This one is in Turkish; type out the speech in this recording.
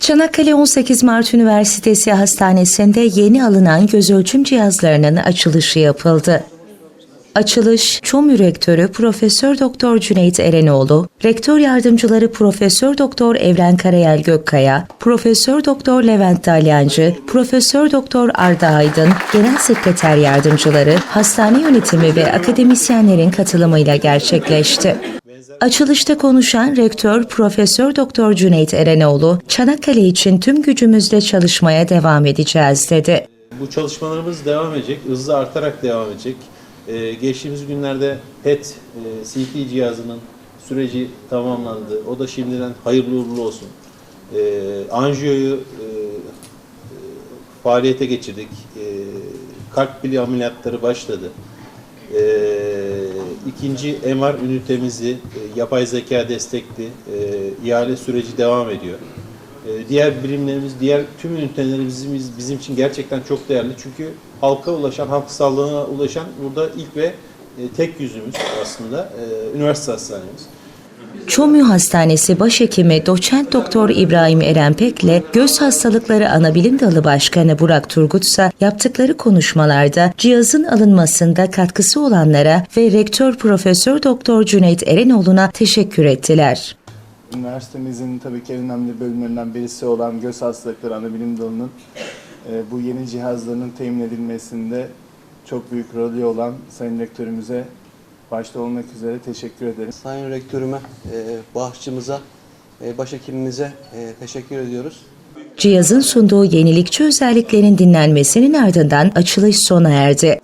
Çanakkale 18 Mart Üniversitesi Hastanesi'nde yeni alınan göz ölçüm cihazlarının açılışı yapıldı. Açılış, ÇOMÜ Rektörü Profesör Doktor Cüneyt Erenoğlu, Rektör Yardımcıları Profesör Doktor Evren Karayel Gökkaya, Profesör Doktor Levent Dalyancı, Profesör Doktor Arda Aydın, Genel Sekreter Yardımcıları, hastane yönetimi ve akademisyenlerin katılımıyla gerçekleşti. Açılışta konuşan Rektör Profesör Doktor Cüneyt Erenoğlu, Çanakkale için tüm gücümüzle çalışmaya devam edeceğiz dedi. Bu çalışmalarımız devam edecek, hızlı artarak devam edecek. Ee, geçtiğimiz günlerde PET, e, CT cihazının süreci tamamlandı. O da şimdiden hayırlı uğurlu olsun. Ee, anjiyoyu e, e, faaliyete geçirdik. Ee, kalp bili ameliyatları başladı. Ee, ikinci MR ünitemizi e, yapay zeka destekli e, ihale süreci devam ediyor. Ee, diğer birimlerimiz, diğer tüm ünitelerimiz bizim, bizim için gerçekten çok değerli. Çünkü halka ulaşan, halk sağlığına ulaşan burada ilk ve e, tek yüzümüz aslında e, üniversite hastanemiz. ÇOMÜ Hastanesi Başhekimi Doçent Doktor İbrahim Erenpek'le Göz Hastalıkları Anabilim Dalı Başkanı Burak Turgut ise yaptıkları konuşmalarda cihazın alınmasında katkısı olanlara ve Rektör Profesör Doktor Cüneyt Erenoğlu'na teşekkür ettiler. Üniversitemizin tabii ki en önemli bölümlerinden birisi olan göz hastalıkları anabilim dalının e, bu yeni cihazların temin edilmesinde çok büyük rolü olan Sayın Rektörümüze başta olmak üzere teşekkür ederim. Sayın Rektörüme, e, bağışçımıza, e, başhekimimize e, teşekkür ediyoruz. Cihazın sunduğu yenilikçi özelliklerin dinlenmesinin ardından açılış sona erdi.